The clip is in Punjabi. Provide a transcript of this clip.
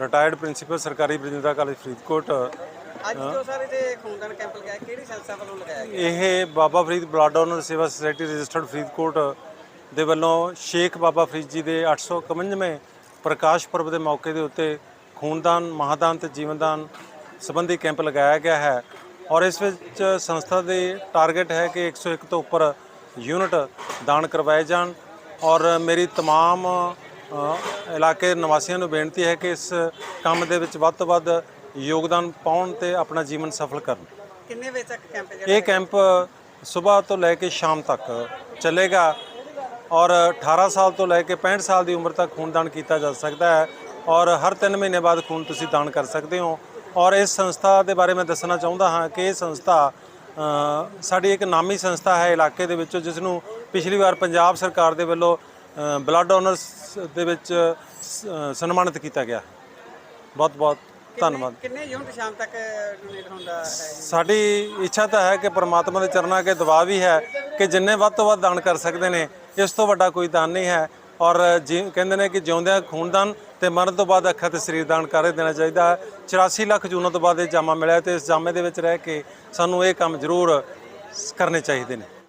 ਰਿਟਾਇਰਡ ਪ੍ਰਿੰਸੀਪਲ ਸਰਕਾਰੀ ਬਰਜਿੰਦਰਾ ਕਾਲਜ ਫਰੀਦਕੋਟ ਅੱਜ ਜੋ ਸਾਰੇ ਤੇ ਖੂਨਦਾਨ ਕੈਂਪ ਲਗਾਇਆ ਕਿਹੜੀ ਸੰਸਥਾ ਵੱਲੋਂ ਲਗਾਇਆ ਗਿਆ ਇਹ Baba Farid blood donor Sewa society registered Faridkot ਦੇ ਵੱਲੋਂ ਸ਼ੇਖ ਬਾਬਾ ਫਰੀਦ ਜੀ ਦੇ 851ਵੇਂ ਪ੍ਰਕਾਸ਼ ਪੁਰਬ ਦੇ ਮੌਕੇ ਦੇ ਉੱਤੇ ਖੂਨਦਾਨ ਮਹਾਦਾਨ ਤੇ ਜੀਵਨਦਾਨ ਸੰਬੰਧੀ ਕੈਂਪ ਲਗਾਇਆ ਗਿਆ ਹੈ ਔਰ ਇਸ ਵਿੱਚ ਸੰਸਥਾ ਦੇ ਟਾਰਗੇਟ ਹੈ ਕਿ 101 ਤੋਂ ਉੱਪਰ ਯੂਨਿਟ ਦਾਨ ਕਰਵਾਏ ਜਾਣ ਔਰ ਮੇਰੀ तमाम ਅ, ਇਲਾਕੇ ਨਿਵਾਸੀਆਂ ਨੂੰ ਬੇਨਤੀ ਹੈ ਕਿ ਇਸ ਕੰਮ ਦੇ ਵਿੱਚ ਵੱਧ ਤੋਂ ਵੱਧ ਯੋਗਦਾਨ ਪਾਉਣ ਤੇ ਆਪਣਾ ਜੀਵਨ ਸਫਲ ਕਰਨ। ਕਿੰਨੇ ਵਜੇ ਤੱਕ ਕੈਂਪ ਜਿਹੜਾ? ਇਹ ਕੈਂਪ ਸਵੇਰ ਤੋਂ ਲੈ ਕੇ ਸ਼ਾਮ ਤੱਕ ਚੱਲੇਗਾ ਔਰ 18 ਸਾਲ ਤੋਂ ਲੈ ਕੇ 65 ਸਾਲ ਦੀ ਉਮਰ ਤੱਕ ਖੂਨਦਾਨ ਕੀਤਾ ਜਾ ਸਕਦਾ ਹੈ ਔਰ ਹਰ 3 ਮਹੀਨੇ ਬਾਅਦ ਖੂਨ ਤੁਸੀਂ ਦਾਨ ਕਰ ਸਕਦੇ ਹੋ। ਔਰ ਇਸ ਸੰਸਥਾ ਦੇ ਬਾਰੇ ਮੈਂ ਦੱਸਣਾ ਚਾਹੁੰਦਾ ਹਾਂ ਕਿ ਇਹ ਸੰਸਥਾ ਸਾਡੀ ਇੱਕ ਨਾਮੀ ਸੰਸਥਾ ਹੈ ਇਲਾਕੇ ਦੇ ਵਿੱਚੋਂ ਜਿਸ ਨੂੰ ਪਿਛਲੀ ਵਾਰ ਪੰਜਾਬ ਸਰਕਾਰ ਦੇ ਵੱਲੋਂ ਬਲੱਡ ਡੋਨਰਸ ਦੇ ਵਿੱਚ ਸਨਮਾਨਿਤ ਕੀਤਾ ਗਿਆ। ਬਹੁਤ ਬਹੁਤ ਧੰਨਵਾਦ। ਕਿੰਨੇ ਯੂਨਿਟ ਸ਼ਾਮ ਤੱਕ ਡੋਨੇਟ ਹੁੰਦਾ ਹੈ? ਸਾਡੀ ਇੱਛਾ ਤਾਂ ਹੈ ਕਿ ਪ੍ਰਮਾਤਮਾ ਦੇ ਚਰਨਾਂ ਅੱਗੇ ਦੁਆ ਵੀ ਹੈ ਕਿ ਜਿੰਨੇ ਵੱਧ ਤੋਂ ਵੱਧ ਦਾਨ ਕਰ ਸਕਦੇ ਨੇ ਇਸ ਤੋਂ ਵੱਡਾ ਕੋਈ ਦਾਨ ਨਹੀਂ ਹੈ। ਔਰ ਕਹਿੰਦੇ ਨੇ ਕਿ ਜਿਉਂਦਿਆਂ ਖੂਨਦਾਨ ਤੇ ਮਰਨ ਤੋਂ ਬਾਅਦ ਅੱਖਾਂ ਤੇ ਸਰੀਰ ਦਾਨ ਕਰ ਦੇਣਾ ਚਾਹੀਦਾ ਹੈ। 84 ਲੱਖ ਜੂਨਾਂ ਤੋਂ ਬਾਅਦ ਇਹ ਜਾਮਾ ਮਿਲਿਆ ਤੇ ਇਸ ਜਾਮੇ ਦੇ ਵਿੱਚ ਰਹਿ ਕੇ ਸਾਨੂੰ ਇਹ ਕੰਮ ਜ਼ਰੂਰ ਕਰਨੇ ਚਾਹੀਦੇ ਨੇ।